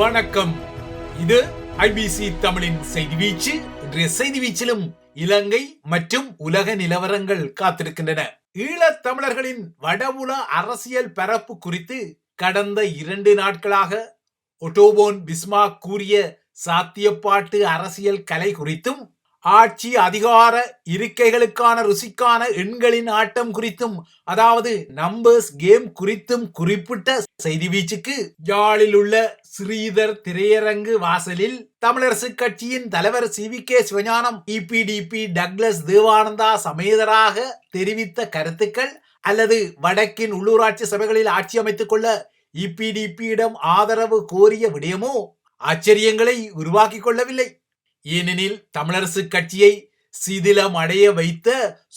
வணக்கம். இது ஐபிசி தமிழின் செய்தி வீச்சு. இன்றைய செய்தி வீச்சிலும் இலங்கை மற்றும் உலக நிலவரங்கள் காத்திருக்கின்றன. ஈழத் தமிழர்களின் வடபுல அரசியல் பரப்பு குறித்து கடந்த இரண்டு நாட்களாக ஒட்டோபோன் பிஸ்மா கூறிய சாத்தியப்பாட்டு அரசியல் கலை குறித்தும் ஆட்சி அதிகார இருக்கைகளுக்கான ருசிக்கான எண்களின் ஆட்டம் குறித்தும் அதாவது நம்பர்ஸ் கேம் குறித்தும் குறிப்பிட்ட செய்தி வீச்சுக்கு யாழில் உள்ள ஸ்ரீதர் திரையரங்கு வாசலில் தமிழரசு கட்சியின் தலைவர் C. V. K. Sivagnanam EPDP Douglas Devananda சமேதராக தெரிவித்த கருத்துக்கள் அல்லது வடக்கின் உள்ளூராட்சி சபைகளில் ஆட்சி அமைத்துக் கொள்ள இபிடிபியிடம் ஆதரவு கோரிய விடயமோ ஆச்சரியங்களை உருவாக்கிக் கொள்ளவில்லை. ஏனெனில் தமிழரசு கட்சியை சிதிலம் அடைய வைத்த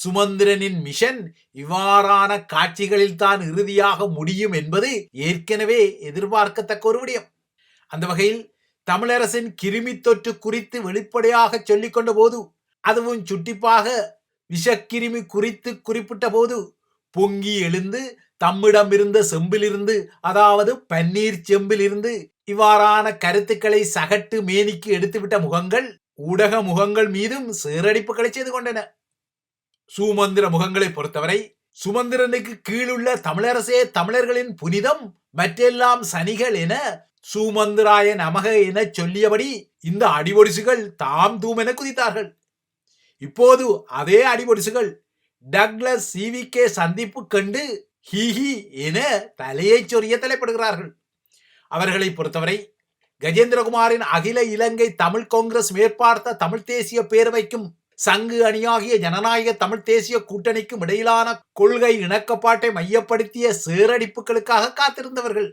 சுமந்திரனின் மிஷன் இவ்வாறான காட்சிகளில் தான் இறுதியாக முடியும் என்பது ஏற்கனவே எதிர்பார்க்கத்தக்க ஒரு விடயம். அந்த வகையில் தமிழரசின் கிருமி தொற்று குறித்து வெளிப்படையாக சொல்லிக்கொண்ட போது அதுவும் சுட்டிப்பாக விஷக்கிருமி குறித்து குறிப்பிட்ட போது பொங்கி எழுந்து தம்மிடம் இருந்த செம்பிலிருந்து அதாவது பன்னீர் செம்பிலிருந்து இவ்வாறான கருத்துக்களை சகட்டு மேனிக்கு எடுத்துவிட்ட முகங்கள் ஊடக முகங்கள் மீதும் சீரடிப்புகளை செய்து கொண்டன. சுமந்திர முகங்களை பொறுத்தவரை சுமந்திரனுக்கு கீழுள்ள தமிழரசே தமிழர்களின் புனிதம் மற்றெல்லாம் சனிகள் என சுமந்திராய நமக என சொல்லியபடி இந்த அடிபொடிசுகள் தாம் தூம் என குதித்தார்கள். இப்போது அதே அடிபொடிசுகள் டக்ளஸ் சிவிகே சந்திப்பு கண்டு ஹிஹி என தலையை சொரிய தலைப்படுகிறார்கள். அவர்களை பொறுத்தவரை கஜேந்திரகுமாரின் அகில இலங்கை தமிழ் காங்கிரஸ் மேற்பார்த்த தமிழ் தேசிய பேரவைக்கும் சங்கு அணியாகிய ஜனநாயக தமிழ் தேசிய கூட்டணிக்கும் இடையிலான கொள்கை இணக்கப்பாட்டை மையப்படுத்திய சேரடிப்புகளுக்காக காத்திருந்தவர்கள்.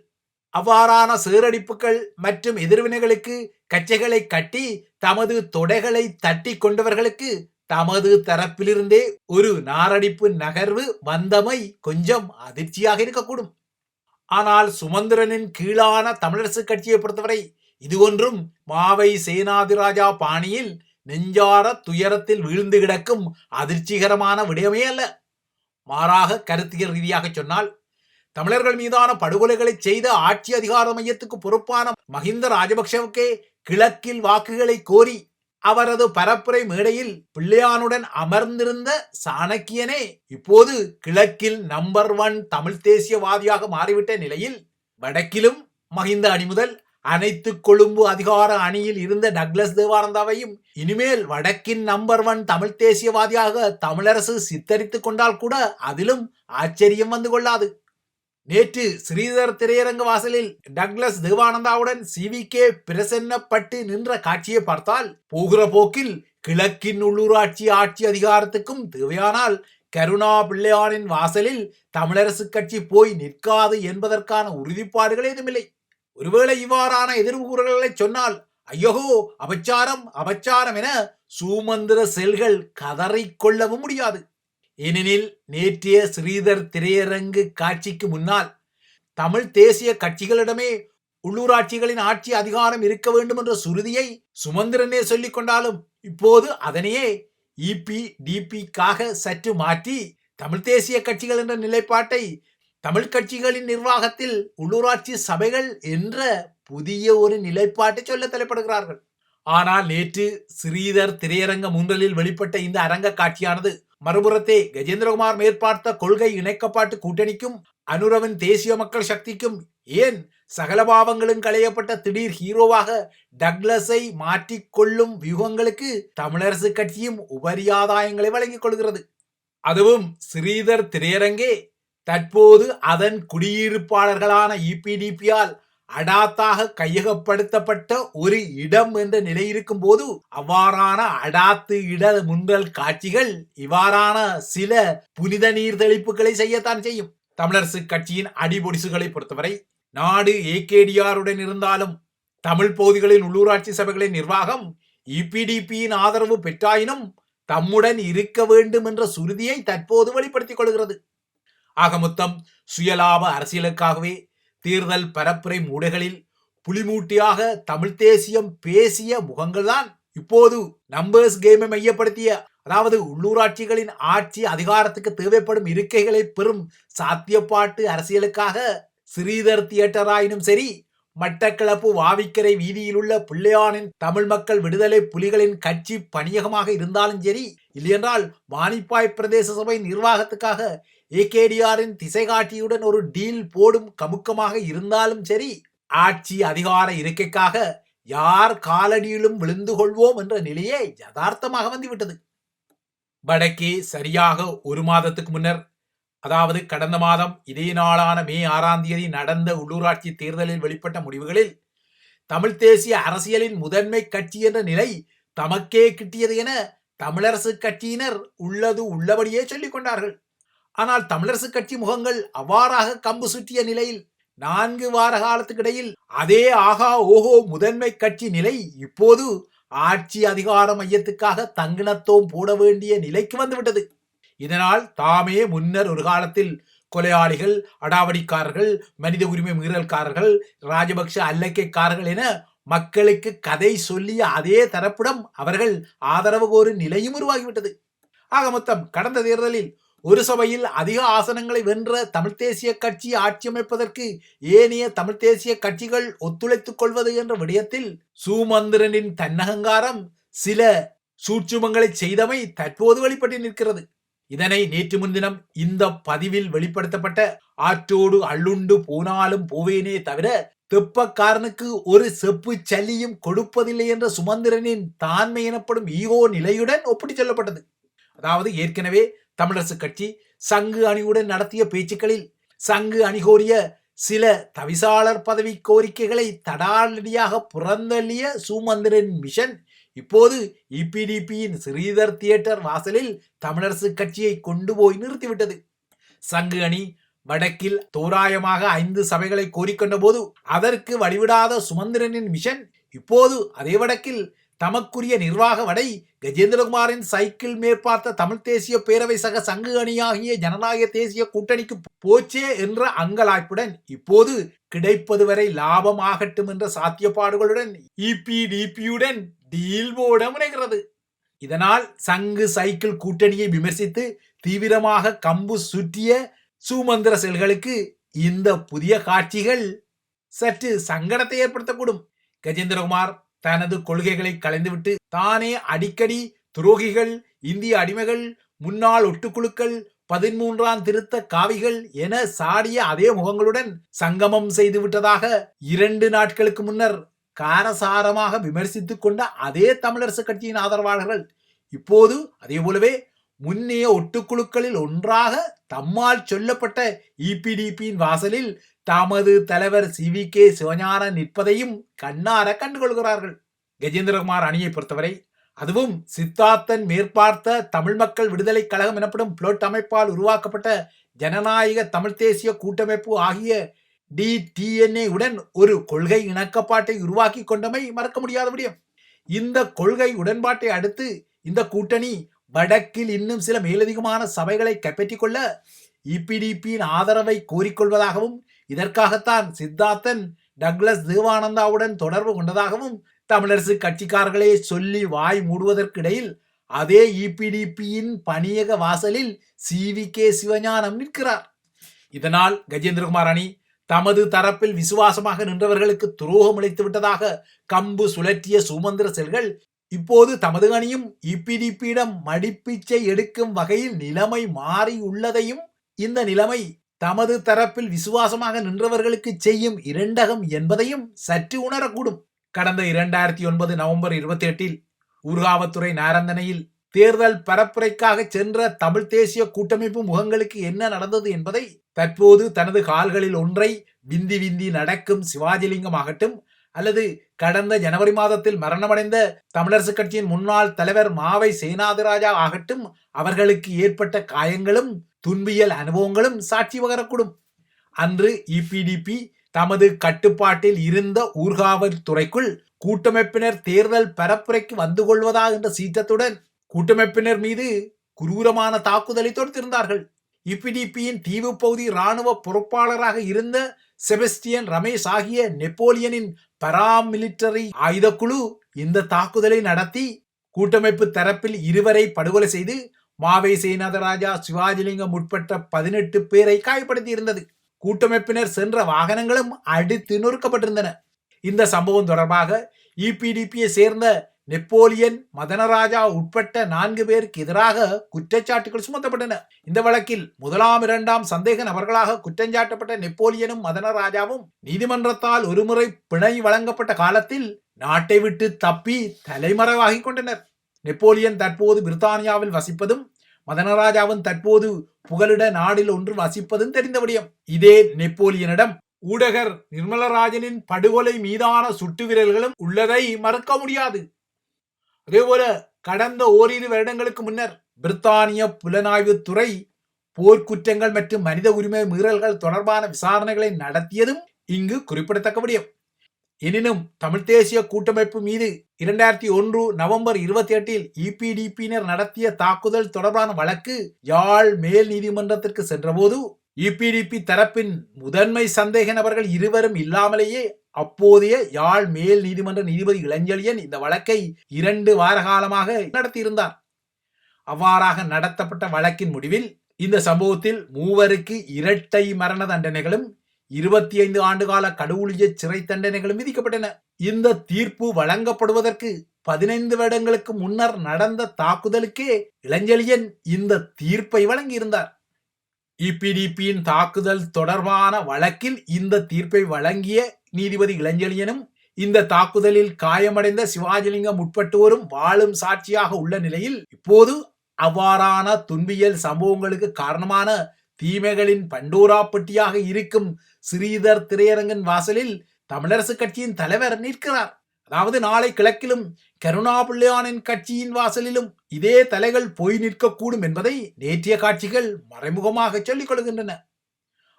அவ்வாறான சேரடிப்புகள் மற்றும் எதிர்வினைகளுக்கு கச்சைகளை கட்டி தமது தொடைகளை தட்டி கொண்டவர்களுக்கு தமது தரப்பிலிருந்தே ஒரு நாரடிப்பு நகர்வு வந்தமை கொஞ்சம் அதிர்ச்சியாக இருக்கக்கூடும். ஆனால் சுமந்திரனின் கீழான தமிழரசு கட்சியை பொறுத்தவரை இது ஒன்றும் மாவை சேனாதிராஜா பாணியில் நெஞ்சார துயரத்தில் வீழ்ந்து கிடக்கும் அதிர்ச்சிகரமான விடயமே அல்ல. மாறாக கருத்தியல் ரீதியாக சொன்னால் தமிழர்கள் மீதான படுகொலைகளை செய்த ஆட்சி அதிகார மையத்துக்கு பொறுப்பான மஹிந்த ராஜபக்சவுக்கே கிழக்கில் வாக்குகளை கோரி அவரது பரப்புரை மேடையில் பிள்ளையானுடன் அமர்ந்திருந்த சாணக்கியனே இப்போது கிழக்கில் நம்பர் ஒன் தமிழ் தேசியவாதியாக மாறிவிட்ட நிலையில் வடக்கிலும் மஹிந்த அணி முதல் அனைத்து கொழும்பு அதிகார அணியில் இருந்த டக்ளஸ் தேவானந்தாவையும் இனிமேல் வடக்கின் நம்பர் ஒன் தமிழ் தேசியவாதியாக தமிழரசு சித்தரித்துக் கொண்டால் கூட அதிலும் ஆச்சரியம் வந்து கொள்ளாது. நேற்று ஸ்ரீதர் திரையரங்க வாசலில் டக்ளஸ் தேவானந்தாவுடன் சிவிகே பிரசன்னப்பட்டு நின்ற காட்சியை பார்த்தால் போகிற போக்கில் கிழக்கின் உள்ளூராட்சி ஆட்சி அதிகாரத்துக்கும் தேவையானால் கருணா பிள்ளையானின் வாசலில் தமிழரசு கட்சி போய் நிற்காது என்பதற்கான உறுதிப்பாடுகள் ஏதுமில்லை. ஒருவேளை இவ்வாறான எதிர்வுகூறல்களை சொன்னால் ஐயோ அபச்சாரம் அபச்சாரம் என சூமந்திர செல்கள் கதறிக்கொள்ளவும் முடியாது. ஏனெனில் நேற்றைய ஸ்ரீதர் திரையரங்கு காட்சிக்கு முன்னால் தமிழ் தேசிய கட்சிகளிடமே உள்ளூராட்சிகளின் ஆட்சி அதிகாரம் இருக்க வேண்டும் என்ற சுருதியை சுமந்திரனே சொல்லிக் கொண்டாலும் இப்போது அதனையே இபி டிபிக்காக சற்று மாற்றி தமிழ் தேசிய கட்சிகள் என்ற நிலைப்பாட்டை தமிழ் கட்சிகளின் நிர்வாகத்தில் உள்ளூராட்சி சபைகள் என்ற புதிய ஒரு நிலைப்பாட்டை சொல்ல தலைப்படுகிறார்கள். ஆனால் நேற்று ஸ்ரீதர் திரையரங்க முன்றலில் வெளிப்பட்ட இந்த அரங்க காட்சியானது மறுபுறத்தே கஜேந்திரகுமார் மேற்பார்த்த கொள்கை இணைக்கப்பாட்டு கூட்டணிக்கும் அனுரவின் தேசிய மக்கள் சக்திக்கும் ஏன் சகல பாவங்களும் களையப்பட்ட திடீர் ஹீரோவாக டக்ளஸை மாற்றிக்கொள்ளும் வியூகங்களுக்கு தமிழரசு கட்சியும் உபரியாதாயங்களை வழங்கிக் கொள்கிறது? அதுவும் ஸ்ரீதர் திரையரங்கே. தற்போது அதன் குடியிருப்பாளர்களான இபிடிபியால் அடாத்தாக கையகப்படுத்தப்பட்ட ஒரு இடம் என்ற நிலை இருக்கும் போது அவ்வாறான அடாத்து இட முன்றல் காட்சிகள் இவ்வாறான சில புனித நீர்தளிப்புகளை செய்யத்தான் செய்யும். தமிழரசு கட்சியின் அடிபொடிசுகளை பொறுத்தவரை நாடு ஏகேடிஆருடன் இருந்தாலும் தமிழ் பகுதிகளின் உள்ளூராட்சி சபைகளின் நிர்வாகம் இபிடிபியின் ஆதரவு பெற்றாயினும் தம்முடன் இருக்க வேண்டும் என்ற சுருதியை தற்போது வெளிப்படுத்திக் கொள்கிறது. ஆக மொத்தம் சுயலாப அரசியலுக்காகவே தீர்தல் பரப்புரை மூடைகளில் புலிமூட்டியாக தமிழ் தேசியம் பேசிய முகங்கள்தான் இப்போது நம்பர்ஸ் கேமை மையப்படுத்திய அதாவது உள்ளூராட்சிகளின் ஆட்சி அதிகாரத்துக்கு தேவைப்படும் இருக்கைகளை பெறும் சாத்தியப்பாட்டு அரசியலுக்காக ஸ்ரீதர் தியேட்டராயினும் சரி மட்டக்களப்பு வாவிக்கரை வீதியிலுள்ள பிள்ளையானின் தமிழ் மக்கள் விடுதலை புலிகளின் கட்சி பணியகமாக இருந்தாலும் சரி இல்லையென்றால் வாணிப்பாய் பிரதேச சபை நிர்வாகத்துக்காக ஏகேடிஆரின் திசைகாட்டியுடன் ஒரு டீல் போடும் கமுக்கமாக இருந்தாலும் சரி ஆட்சி அதிகார இருக்கைக்காக யார் காலடியிலும் விழுந்து கொள்வோம் என்ற நிலையே யதார்த்தமாக வந்துவிட்டது. வடக்கே சரியாக ஒரு மாதத்துக்கு முன்னர் அதாவது கடந்த மாதம் இதே நாளான மே ஆறாம் தேதி நடந்த உள்ளூராட்சி தேர்தலில் வெளிப்பட்ட முடிவுகளில் தமிழ் தேசிய அரசியலின் முதன்மை கட்சி என்ற நிலை தமக்கே கிட்டியது என தமிழரசு கட்சியினர் உள்ளது உள்ளபடியே சொல்லிக் கொண்டார்கள். ஆனால் தமிழரசு கட்சி முகங்கள் அவ்வாறாக கம்பு சுற்றிய நிலையில் நான்கு வார காலத்துக்கிடையில் அதே ஆகா ஓஹோ முதன்மை கட்சி நிலை இப்போது ஆட்சி அதிகார மையத்துக்காக தங்கினத்தோம் போட வேண்டிய நிலைக்கு வந்துவிட்டது. இதனால் தாமே முன்னர் ஒரு காலத்தில் கொலையாளிகள் அடாவடிக்காரர்கள் மனித உரிமை மீறல்காரர்கள் ராஜபக்ஷ அல்லக்கைக்காரர்கள் என மக்களுக்கு கதை சொல்லிய அதே தரப்பிடம் அவர்கள் ஆதரவு கோரும் நிலையும் உருவாகிவிட்டது. ஆக மொத்தம் கடந்த தேர்தலில் ஒரு சபையில் அதிக ஆசனங்களை வென்ற தமிழ் தேசிய கட்சி ஆட்சி அமைப்பதற்கு ஏனைய தமிழ் தேசிய கட்சிகள் ஒத்துழைத்துக் கொள்வது என்ற விடயத்தில் சூமந்திரனின் தன்னகங்காரம் சில சூட்சுமங்களை செய்தமை தற்போது வெளிப்பட்டு நிற்கிறது. இதனை நேற்று முன்தினம் இந்த பதிவில் வெளிப்படுத்தப்பட்ட ஆற்றோடு அள்ளுண்டு போனாலும் போவேனே தவிர தெப்பக்காரனுக்கு ஒரு செப்பு சல்லியும் கொடுப்பதில்லை என்ற சுமந்திரனின் தான்மை எனப்படும் ஈகோ நிலையுடன் ஒப்பிட்டு சொல்லப்பட்டது. அதாவது ஏற்கனவே தமிழரசுக் கட்சி சங்கு அணியுடன் நடத்திய பேச்சுக்களில் சங்கு அணி கோரிய சில தவிசாளர் பதவி கோரிக்கைகளை தடாலடியாக புறந்தள்ளிய சுமந்திரன் மிஷன் இப்போது இபிடிபியின் ஸ்ரீதர் தியேட்டர் வாசலில் தமிழரசு கட்சியை கொண்டு போய் நிறுத்திவிட்டது. சங்கு அணி வடக்கில் தோராயமாக ஐந்து சபைகளை கோரிக்கொண்ட போது அதற்கு வழிவிடாத சுமந்திரனின் மிஷன் இப்போது அதே வடக்கில் தமக்குரிய நிர்வாக வடை கஜேந்திரகுமாரின் சைக்கிள் மேற்பார்த்த தமிழ் தேசிய பேரவை சக சங்கு அணியாகிய ஜனநாயக தேசிய கூட்டணிக்கு போச்சே என்ற அங்கலாய்ப்புடன் இப்போது கிடைப்பது வரை லாபம் ஆகட்டும் என்ற சாத்தியப்பாடுகளுடன் இபிடிபியுடன் டீல் போட முனைகிறது. இதனால் சங்கு சைக்கிள் கூட்டணியை விமர்சித்து தீவிரமாக கம்பு சுற்றிய சுமந்திர செல்களுக்கு இந்த புதிய காட்சிகள் சற்று சங்கடத்தை ஏற்படுத்தக்கூடும். கஜேந்திரகுமார் தனது கொள்கைகளை கலைந்துவிட்டு தானே அடிக்கடி துரோகிகள் இந்திய அடிமைகள் முன்னாள் ஒட்டுக்குழுக்கள் பதிமூன்றாம் திருத்த காவிகள் என சாடிய அதே முகங்களுடன் சங்கமம் செய்து விட்டதாக இரண்டு நாட்களுக்கு முன்னர் காரசாரமாக விமர்சித்துக் கொண்ட அதே தமிழரசு கட்சியின் ஆதரவாளர்கள் இப்போது அதே போலவே முன்னைய ஒட்டுக்குழுக்களில் ஒன்றாக தம்மால் சொல்லப்பட்ட இபிடிபியின் வாசலில் தமது தலைவர் சி வி கே சிவஞானன் நிற்பதையும் கண்ணார கண்டுகொள்கிறார்கள். கஜேந்திரகுமார் அணியை பொறுத்தவரை அதுவும் சித்தார்த்தன் மேற்பார்த்த தமிழ் மக்கள் விடுதலை கழகம் எனப்படும் புளோட் அமைப்பால் உருவாக்கப்பட்ட ஜனநாயக தமிழ் தேசிய கூட்டமைப்பு ஆகிய டிடிஎன்ஏ உடன் ஒரு கொள்கை இணக்கப்பாட்டை உருவாக்கி கொண்டமை மறக்க முடியாத முடியும் இந்த கொள்கை உடன்பாட்டை அடுத்து இந்த கூட்டணி வடக்கில் இன்னும் சில மேலதிகமான சபைகளை கைப்பற்றிக் கொள்ள இபிடிபியின் ஆதரவை கோரிக்கொள்வதாகவும் இதற்காகத்தான் சித்தார்த்தன் டக்ளஸ் தேவானந்தாவுடன் தொடர்பு கொண்டதாகவும் தமிழரசு கட்சிக்காரர்களே சொல்லி வாய் மூடுவதற்கிடையில் அதே இபிடிபியின் பணியக வாசலில் சி. வி. கே. சிவஞானம் நிற்கிறார். இதனால் கஜேந்திரகுமார் அணி தமது தரப்பில் விசுவாசமாக நின்றவர்களுக்கு துரோகம் அளித்து விட்டதாக கம்பு சுழற்றிய சுமந்திர செல்கள் இப்போது தமது அணியும் இபிடிபியிடம் மடிப்பிச்சை எடுக்கும் வகையில் நிலைமை மாறியுள்ளதையும் இந்த நிலைமை தமது தரப்பில் விசுவாசமாக நின்றவர்களுக்கு செய்யும் இரண்டகம் என்பதையும் சற்று உணரக்கூடும். கடந்த இரண்டாயிரத்தி ஒன்பது நவம்பர் இருபத்தி எட்டில் ஊர்காவத்துறை நாரந்தனையில் தேர்தல் பரப்புரைக்காக சென்ற தமிழ் தேசிய கூட்டமைப்பு முகங்களுக்கு என்ன நடந்தது என்பதை தற்போது தனது கால்களில் ஒன்றை விந்தி விந்தி நடக்கும் சிவாஜிலிங்கம் ஆகட்டும் அல்லது கடந்த ஜனவரி மாதத்தில் மரணமடைந்த தமிழரசு கட்சியின் முன்னாள் தலைவர் மாவை சேனாதிராஜா ஆகட்டும் அவர்களுக்கு ஏற்பட்ட காயங்களும் துன்பியல் அனுபவங்களும் சாட்சி பகரக்கூடும். அன்று இபிடிபி தமது கட்டுப்பாட்டில் இருந்த ஊர்காவல் துறைக்குள் கூட்டமைப்பினர் தேர்தல் பரப்புரைக்கு வந்து கொள்வதா என்ற சீற்றத்துடன் கூட்டமைப்பினர் மீது குரூரமான தாக்குதலை தொடுத்திருந்தார்கள். இபிடிபியின் தீவு பகுதி இராணுவ பொறுப்பாளராக இருந்த செபஸ்டியன் ரமேஷ் ஆகிய நெப்போலியனின் பராமிலிட்டரி ஆயுதக்குழு இந்த தாக்குதலை நடத்தி கூட்டமைப்பு தரப்பில் இருவரை படுகொலை செய்து மாவை சேனாதராஜா சிவாஜிலிங்கம் உட்பட்ட பதினெட்டு பேரை காயப்படுத்தி இருந்தது கூட்டமைப்பினர் சென்ற வாகனங்களும் அடித்து நொறுக்கப்பட்டிருந்தன. இந்த சம்பவம் தொடர்பாக இபிடிபியை சேர்ந்த நெப்போலியன் மதனராஜா உட்பட்ட நான்கு பேருக்கு எதிராக குற்றச்சாட்டுகள் சுமத்தப்பட்டன. இந்த வழக்கில் முதலாம் இரண்டாம் சந்தேக நபர்களாக குற்றஞ்சாட்டப்பட்ட நெப்போலியனும் மதனராஜாவும் நீதிமன்றத்தால் ஒருமுறை பிணை வழங்கப்பட்ட காலத்தில் நாட்டை விட்டு தப்பி தலைமறைவாகிக் கொண்டனர். நெப்போலியன் தற்போது பிரித்தானியாவில் வசிப்பதும் மதனராஜாவும் தற்போது புகலிட நாடில் ஒன்று வசிப்பதும் தெரிந்த விடயம். இதே நெப்போலியனிடம் ஊடகர் நிர்மலராஜனின் படுகொலை மீதான சுட்டு விரல்களும் உள்ளதை மறுக்க முடியாது. அதேபோல கடந்த ஓரிரு வருடங்களுக்கு முன்னர் பிரித்தானிய புலனாய்வு துறை போர்க்குற்றங்கள் மற்றும் மனித உரிமை மீறல்கள் தொடர்பான விசாரணைகளை நடத்தியதும் இங்கு குறிப்பிடத்தக்க விடயம். எனினும் தமிழ் தேசிய கூட்டமைப்பு மீது இரண்டாயிரத்தி ஒன்று நவம்பர் இருபத்தி எட்டில் இபிடிபியினர் நடத்திய தாக்குதல் தொடர்பான வழக்கு யாழ் மேல் நீதிமன்றத்திற்கு சென்றபோது இபிடிபி தரப்பின் முதன்மை சந்தேக நபர்கள் இருவரும் இல்லாமலேயே அப்போதைய யாழ் மேல் நீதிமன்ற நீதிபதி இளஞ்செழியன் இந்த வழக்கை இரண்டு வார காலமாக நடத்தியிருந்தார். அவ்வாறாக நடத்தப்பட்ட வழக்கின் முடிவில் இந்த சம்பவத்தில் மூவருக்கு இரட்டை மரண தண்டனைகளும் இருபத்தி ஐந்து ஆண்டுகால கடவுளிய சிறை தண்டனைகளும் விதிக்கப்பட்டன. இந்த தீர்ப்பு வழங்கப்படுவதற்கு பதினைந்து வருடங்களுக்கு முன்னர் நடந்த தாக்குதலுக்கே இளஞ்செழியன் இந்த தீர்ப்பை வழங்கியிருந்தார். இபிடிபியின் தாக்குதல் தொடர்பான வழக்கில் இந்த தீர்ப்பை வழங்கிய நீதிபதி இளஞ்செழியனும் இந்த தாக்குதலில் காயமடைந்த சிவாஜிலிங்கம் உட்பட்டோரும் வாழும் சாட்சியாக உள்ள நிலையில் இப்போது அவ்வாறான துன்பியல் சம்பவங்களுக்கு காரணமான தீமைகளின் பண்டோராப்பட்டியாக இருக்கும் ஸ்ரீதர் திரையரங்கன் வாசலில் தமிழரசு கட்சியின் தலைவர் நிற்கிறார். அதாவது நாளை கிழக்கிலும் கருணா பிள்ளையானின் கட்சியின் வாசலிலும் இதே தலைகள் போய் நிற்கக்கூடும் என்பதை நேற்றைய காட்சிகள் மறைமுகமாக சொல்லிக் கொள்கின்றன.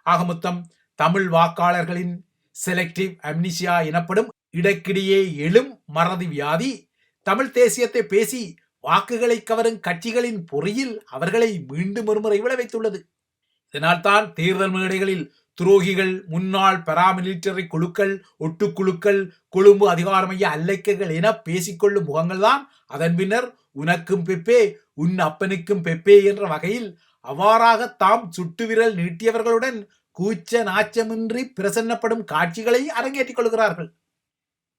ஆக மொத்தம் தமிழ் வாக்காளர்களின் செலக்டிவ் அம்னிசியா எனப்படும் இடைக்கிடையே எழும் மறதி வியாதி தமிழ் தேசியத்தை பேசி வாக்குகளை கவரும் கட்சிகளின் பொறியில் அவர்களை மீண்டும் ஒருமுறை விளைவித்துள்ளது. இதனால்தான் தேர்தல் மேடைகளில் துரோகிகள் முன்னாள் பராமிலிட்டரி குழுக்கள் ஒட்டுக்குழுக்கள் கொழும்பு அதிகாரமைய அல்லைக்கைகள் என பேசிக்கொள்ளும் முகங்கள்தான். அதன் பின்னர் உனக்கும் பெப்பே உன் அப்பனுக்கும் பெப்பே என்ற வகையில் அவ்வாறாக தாம் சுட்டுவிரல் நீட்டியவர்களுடன் கூச்ச நாச்சமின்றி பிரசன்னப்படும் காட்சிகளை அரங்கேற்றிக் கொள்கிறார்கள்.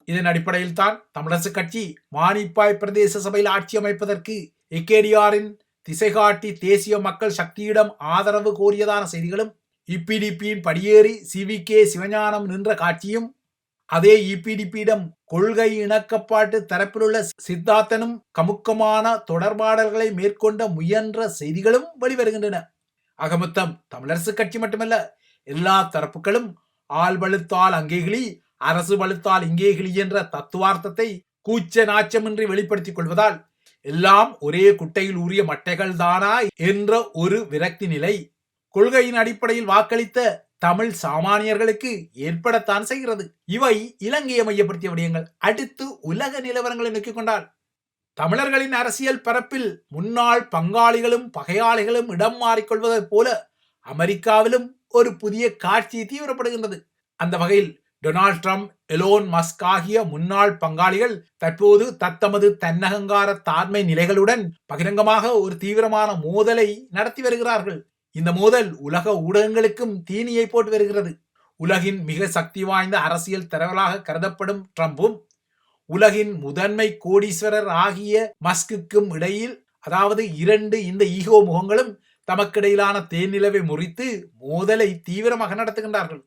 இதன் அடிப்படையில் தான் தமிழரசு கட்சி மானிப்பாய் பிரதேச சபையில் ஆட்சி அமைப்பதற்கு எக்கேடிஆரின் திசைகாட்டி தேசிய மக்கள் சக்தியிடம் ஆதரவு கோரியதான செய்திகளும் இபிடிபியின் படியேறி சிவி கே சிவஞானம் நின்ற காட்சியும் அதே இபிடிபியிடம் கொள்கை இணக்கப்பாட்டு தரப்பிலுள்ள சித்தார்த்தனும் கமுக்கமான தொடர்பாடல்களை மேற்கொண்ட முயன்ற செய்திகளும் வெளிவருகின்றன. அகமொத்தம் தமிழரசு கட்சி மட்டுமல்ல எல்லா தரப்புகளும் ஆள் பழுத்தால் அங்கேகிளி அரசு பழுத்தால் இங்கேகிளி என்ற தத்துவார்த்தத்தை கூச்ச நாச்சமின்றி வெளிப்படுத்திக் கொள்வதால் எல்லாம் ஒரே குட்டையில் ஊறிய மட்டைகள் தானா என்ற ஒரு விரக்தி நிலை கொள்கையின் அடிப்படையில் வாக்களித்த தமிழ் சாமானியர்களுக்கு ஏற்படத்தான் செய்கிறது. இவை இலங்கையை மையப்படுத்திய விடயங்கள். அடுத்து உலக நிலவரங்களை நோக்கிக் கொண்டால் தமிழர்களின் அரசியல் பரப்பில் முன்னாள் பங்காளிகளும் பகையாளிகளும் இடம் மாறிக்கொள்வதைப் போல அமெரிக்காவிலும் ஒரு புதிய காட்சி தீவிரப்படுகின்றது. அந்த வகையில் டொனால்ட் ட்ரம்ப் எலோன் மஸ்க் ஆகிய முன்னாள் பங்காளிகள் தற்போது தத்தமது தன்னகங்கார தாழ்மை நிலைகளுடன் பகிரங்கமாக ஒரு தீவிரமான மோதலை நடத்தி வருகிறார்கள். இந்த மோதல் உலக ஊடகங்களுக்கும் தீனியை போட்டு வருகிறது. உலகின் மிக சக்தி வாய்ந்த அரசியல் தலைவராக கருதப்படும் ட்ரம்பும் உலகின் முதன்மை கோடீஸ்வரர் ஆகிய மஸ்குக்கும் இடையில் அதாவது இரண்டு இந்த ஈகோ முகங்களும் தமக்கிடையிலான தேர்நிலவை முறித்து மோதலை தீவிரமாக நடத்துகின்றார்கள்.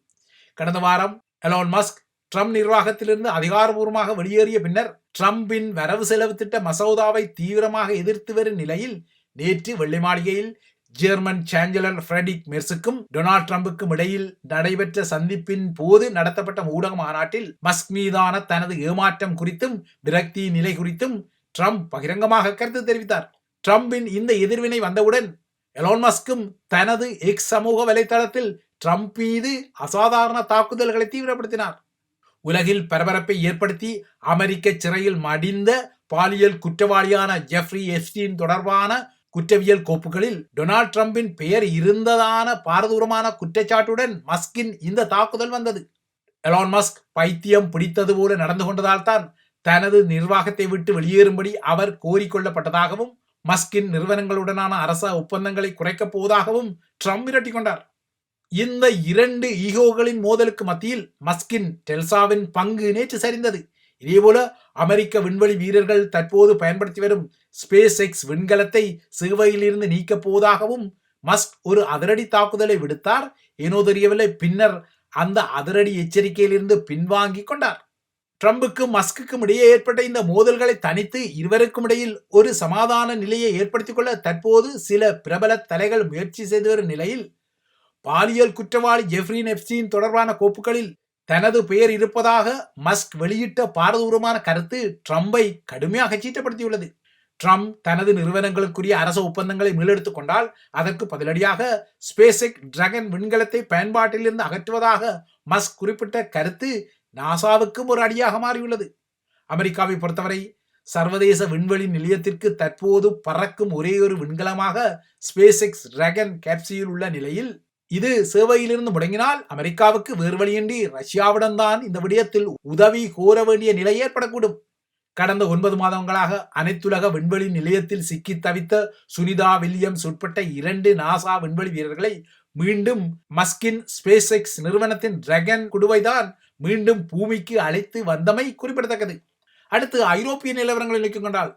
கடந்த வாரம் எலோன் மஸ்க் ட்ரம்ப் நிர்வாகத்திலிருந்து அதிகாரபூர்வமாக வெளியேறிய பின்னர் ட்ரம்பின் வரவு செலவு திட்ட மசோதாவை தீவிரமாக எதிர்த்து வரும் நிலையில் நேற்று வெள்ளை மாளிகையில் ஜெர்மன் சான்சலர் ஃப்ரெடிக் மெர்ஸுக்கும் டொனால்ட் ட்ரம்புக்கும் இடையில் நடைபெற்ற சந்திப்பின் போது நடத்தப்பட்ட ஊடக மாநாட்டில் மஸ்க் மீதான தனது ஏமாற்றம் குறித்தும் விரக்தி நிலை குறித்தும் ட்ரம்ப் பகிரங்கமாக கருத்து தெரிவித்தார். ட்ரம்பின் இந்த எதிர்வினை வந்தவுடன் எலோன் மஸ்கும் தனது எக்ஸ் சமூக வலைதளத்தில் ட்ரம்ப் மீது அசாதாரண தாக்குதல்களை தீவிரப்படுத்தினார். உலகில் பரபரப்பை ஏற்படுத்தி அமெரிக்க சிறையில் மடிந்த பாலியல் குற்றவாளியான ஜெஃப்ரி எஸ்டீன் தொடர்பான குற்றவியல் கோப்புகளில் டொனால்ட் ட்ரம்பின் பெயர் இருந்ததான பாரதூரமான குற்றச்சாட்டுடன் மஸ்கின் இந்த தாக்குதல் வந்தது. எலான் மஸ்க் பைத்தியம் பிடித்தது போல நடந்து கொண்டதால் தான் தனது நிர்வாகத்தை விட்டு வெளியேறும்படி அவர் கோரிக்கொள்ளப்பட்டதாகவும் மஸ்கின் நிறுவனங்களுடனான அரச ஒப்பந்தங்களை குறைக்கப் போவதாகவும் ட்ரம்ப் விரட்டி கொண்டார். இந்த இரண்டு ஈகோகளின் மோதலுக்கு மத்தியில் மஸ்கின் டெல்சாவின் பங்கு நேற்று சரிந்தது. இதேபோல அமெரிக்க விண்வெளி வீரர்கள் தற்போது பயன்படுத்தி வரும் ஸ்பேஸ் எக்ஸ் விண்கலத்தை சிறுவையிலிருந்து நீக்கப் போவதாகவும் மஸ்க் ஒரு அதிரடி தாக்குதலை விடுத்தார். ஏனோ தெரியவில்லை. பின்னர் அந்த அதிரடி எச்சரிக்கையிலிருந்து பின்வாங்கி கொண்டார். ட்ரம்புக்கும் மஸ்குக்கும் இடையே ஏற்பட்ட இந்த மோதல்களை தனித்து இருவருக்கும் இடையில் ஒரு சமாதான நிலையை ஏற்படுத்திக் கொள்ள தற்போது சில பிரபல தலைகள் முயற்சி செய்து வரும் நிலையில் பாலியல் குற்றவாளி ஜெஃப்ரின் எப்ஸ்டீன் தொடர்பான கோப்புகளில் தனது பெயர் இருப்பதாக மஸ்க் வெளியிட்ட பாரதூரமான கருத்து ட்ரம்பை கடுமையாக சீட்டப்படுத்தியுள்ளது ட்ரம்ப் தனது நிறுவனங்களுக்குரிய அரச ஒப்பந்தங்களை மீளெடுத்துக் கொண்டால் அதற்கு பதிலடியாக ஸ்பேசிக் டிராகன் விண்கலத்தை பயன்பாட்டிலிருந்து அகற்றுவதாக மஸ்க் குறிப்பிட்ட கருத்து நாசாவுக்கும் ஒரு அடியாக மாறியுள்ளது. அமெரிக்காவை பொறுத்தவரை சர்வதேச விண்வெளி நிலையத்திற்கு தற்போது பறக்கும் ஒரே ஒரு விண்கலமாக ஸ்பேசிக்ஸ் டிராகன் கேப்சியில் உள்ள நிலையில் இது சேவையிலிருந்து முடங்கினால் அமெரிக்காவுக்கு வேறு வழியின்றி ரஷ்யாவிடம்தான் இந்த விடயத்தில் உதவி கோர வேண்டிய நிலை ஏற்படக்கூடும். கடந்த ஒன்பது மாதங்களாக அனைத்துலக விண்வெளி நிலையத்தில் சிக்கி தவித்த சுனிதா வில்லியம்ஸ் உட்பட்ட இரண்டு நாசா விண்வெளி வீரர்களை மீண்டும் மஸ்கின் ஸ்பேஸ் எக்ஸ் நிறுவனத்தின் டிராகன் குடுவைதான் மீண்டும் பூமிக்கு அழைத்து வந்தமை குறிப்பிடத்தக்கது. அடுத்து ஐரோப்பிய நிலவரங்களை நோக்கிக் கொண்டால்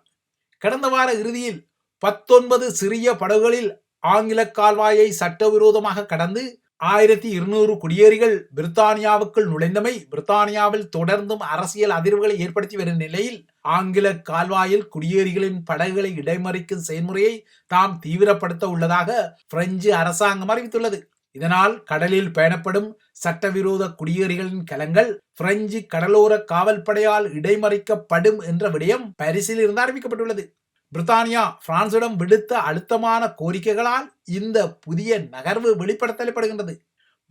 கடந்த வார இறுதியில் பத்தொன்பது சிறிய படகுகளில் ஆங்கில கால்வாயை சட்டவிரோதமாக கடந்து ஆயிரத்தி இருநூறு குடியேறிகள் பிரித்தானியாவுக்குள் நுழைந்தமை பிரித்தானியாவில் தொடர்ந்தும் அரசியல் அதிர்வுகளை ஏற்படுத்தி வரும் நிலையில் ஆங்கில கால்வாயில் குடியேறிகளின் படகுகளை இடைமறிக்கும் செயல்முறையை தாம் தீவிரப்படுத்த உள்ளதாக பிரெஞ்சு அரசாங்கம் அறிவித்துள்ளது. இதனால் கடலில் பயணப்படும் சட்டவிரோத குடியேறிகளின் கலங்கள் பிரெஞ்சு கடலோர காவல்படையால் இடைமறிக்கப்படும் என்ற விடயம் பரிசில் இருந்து அறிவிக்கப்பட்டுள்ளது. பிரித்தானியா பிரான்சிடம் விடுத்த அழுத்தமான கோரிக்கைகளால் இந்த புதிய நகர்வு வெளிப்படுத்தப்படுகின்றது.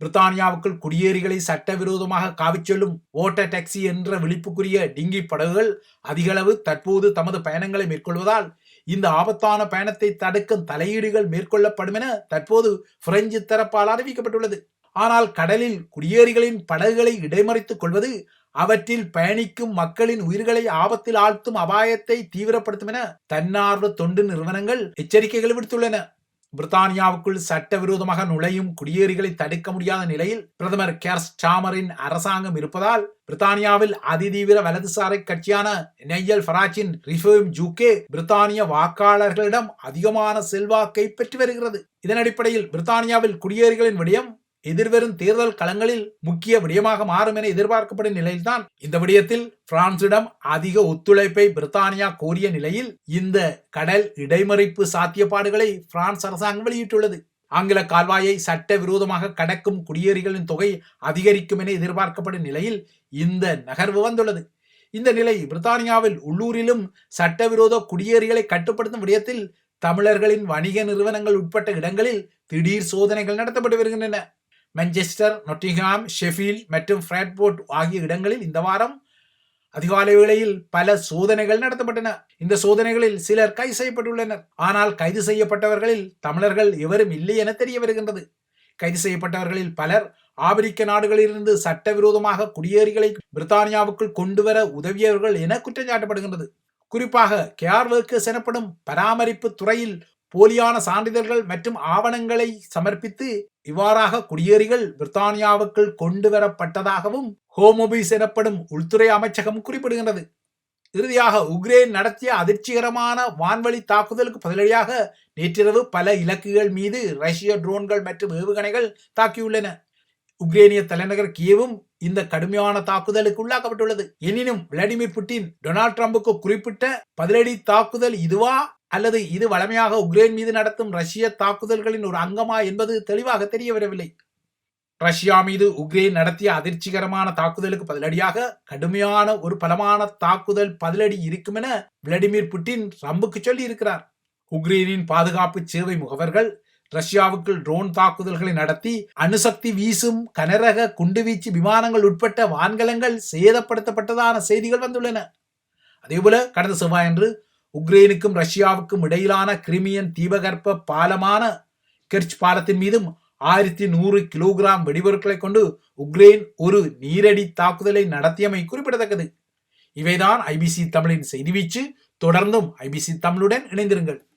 பிரித்தானியாவுக்குள் குடியேறிகளை சட்டவிரோதமாக காவிச் செல்லும் ஓட்டர் டாக்ஸி என்ற விழிப்புக்குரிய டிங்கி படகுகள் அதிகளவு தற்போது தமது பயணங்களை மேற்கொள்வதால் இந்த ஆபத்தான பயணத்தை தடுக்கும் தலையீடுகள் மேற்கொள்ளப்படும் என தற்போது பிரெஞ்சு தரப்பால் அறிவிக்கப்பட்டுள்ளது. ஆனால் கடலில் குடியேறிகளின் படகுகளை இடைமறித்துக் கொள்வது அவற்றில் பயணிக்கும் மக்களின் உயிர்களை ஆபத்தில் ஆழ்த்தும் அபாயத்தை தீவிரப்படுத்தும் என தன்னார்வ தொண்டு நிறுவனங்கள் எச்சரிக்கைகள் விடுத்துள்ளன. பிரித்தானியாவுக்குள் சட்டவிரோதமாக நுழையும் குடியேறிகளை தடுக்க முடியாத நிலையில் பிரதமர் கேர் ஸ்டாமரின் அரசாங்கம் இருப்பதால் பிரித்தானியாவில் அதிதீவிர வலதுசாரி கட்சியான நெய்யல் ஃபராச்சின் ரிஃபேம் ஜூகே பிரித்தானிய வாக்காளர்களிடம் அதிகமான செல்வாக்கை பெற்று வருகிறது. இதன் அடிப்படையில் பிரித்தானியாவில் குடியேறிகளின் விடயம் எதிர்வரும் தேர்தல் களங்களில் முக்கிய விடயமாக மாறும் என எதிர்பார்க்கப்படும் நிலையில்தான் இந்த விடயத்தில் பிரான்சிடம் அதிக ஒத்துழைப்பை பிரித்தானியா கோரிய நிலையில் இந்த கடல் இடைமறிப்பு சாத்தியப்பாடுகளை பிரான்ஸ் அரசாங்கம் வெளியிட்டுள்ளது. ஆங்கில கால்வாயை சட்ட விரோதமாக கடக்கும் குடியேறிகளின் தொகை அதிகரிக்கும் என எதிர்பார்க்கப்படும் நிலையில் இந்த நகர்வு வந்துள்ளது. இந்த நிலை பிரித்தானியாவில் உள்ளூரிலும் சட்டவிரோத குடியேறிகளை கட்டுப்படுத்தும் விடயத்தில் தமிழர்களின் வணிக நிறுவனங்கள் உட்பட்ட இடங்களில் திடீர் சோதனைகள் நடத்தப்பட்டு வருகின்றன. மஞ்செஸ்டர் நொட்டிங்ஹாம் ஷெஃபீல் மற்றும் ஃப்ராட்போர்ட் ஆகிய இடங்களில் இந்த வாரம் அதிகாலை வேளையில் பல சோதனைகள் நடத்தப்பட்டன. இந்த சோதனைகளில் சிலர் கைது செய்யப்பட்டுள்ளனர். ஆனால் கைது செய்யப்பட்டவர்களில் தமிழர்கள் எவரும் இல்லை என தெரிய வருகின்றது கைது செய்யப்பட்டவர்களில் பலர் ஆப்பிரிக்க நாடுகளிலிருந்து சட்டவிரோதமாக குடியேறிகளை பிரித்தானியாவுக்குள் கொண்டு வர உதவியவர்கள் என குற்றம் சாட்டப்படுகின்றது குறிப்பாக கேர் ஒர்க்கர்ஸ் எனப்படும் பராமரிப்பு துறையில் போலியான சான்றிதழ்கள் மற்றும் ஆவணங்களை சமர்ப்பித்து இவ்வாறாக குடியேறிகள் பிரித்தானியாவுக்குள் கொண்டு வரப்பட்டதாகவும் ஹோமோபிஸ் எனப்படும் உள்துறை அமைச்சகம் குறிப்பிடுகின்றது. இறுதியாக உக்ரைன் நடத்திய அதிர்ச்சிகரமான வான்வழி தாக்குதலுக்கு பதிலடியாக நேற்றிரவு பல இலக்குகள் மீது ரஷ்ய ட்ரோன்கள் மற்றும் ஏவுகணைகள் தாக்கியுள்ளன. உக்ரேனிய தலைநகர் கியவும் இந்த கடுமையான தாக்குதலுக்கு உள்ளாக்கப்பட்டுள்ளது. எனினும் விளாடிமிர் புட்டின் டொனால்ட் ட்ரம்புக்கு குறிப்பிட்ட பதிலடி தாக்குதல் இதுவா? அல்லது இது வளமையாக உக்ரைன் மீது நடத்தும் ரஷ்ய தாக்குதல்களின் ஒரு அங்கமா என்பது தெளிவாக தெரிய வரவில்லை ரஷ்யா மீது உக்ரைன் நடத்திய அதிர்ச்சிகரமான தாக்குதலுக்கு பதிலடியாக கடுமையான ஒரு பலமான தாக்குதல் பதிலடி இருக்கும் என விளாடிமிர் புட்டின் ரம்புக்கு சொல்லி இருக்கிறார் உக்ரைனின் பாதுகாப்பு சேவை முகவர்கள் ரஷ்யாவுக்குள் ட்ரோன் தாக்குதல்களை நடத்தி அணுசக்தி வீசும் கனரக குண்டுவீச்சு விமானங்கள் உட்பட்ட வான்கலங்கள் சேதப்படுத்தப்பட்டதான செய்திகள் வந்துள்ளன. அதேபோல கடந்த செவ்வாயன்று உக்ரைனுக்கும் ரஷ்யாவுக்கும் இடையிலான கிரிமியன் தீபகற்ப பாலமான கெர்ச் பாலத்தின் மீதும் ஆயிரத்தி நூறு கிலோகிராம் வெடிபொருட்களை கொண்டு உக்ரைன் ஒரு நீரடி தாக்குதலை நடத்தியமை குறிப்பிடத்தக்கது. இவைதான் ஐபிசி தமிழின் செய்தி வீச்சு. தொடர்ந்தும் ஐபிசி தமிழுடன் இணைந்திருங்கள்.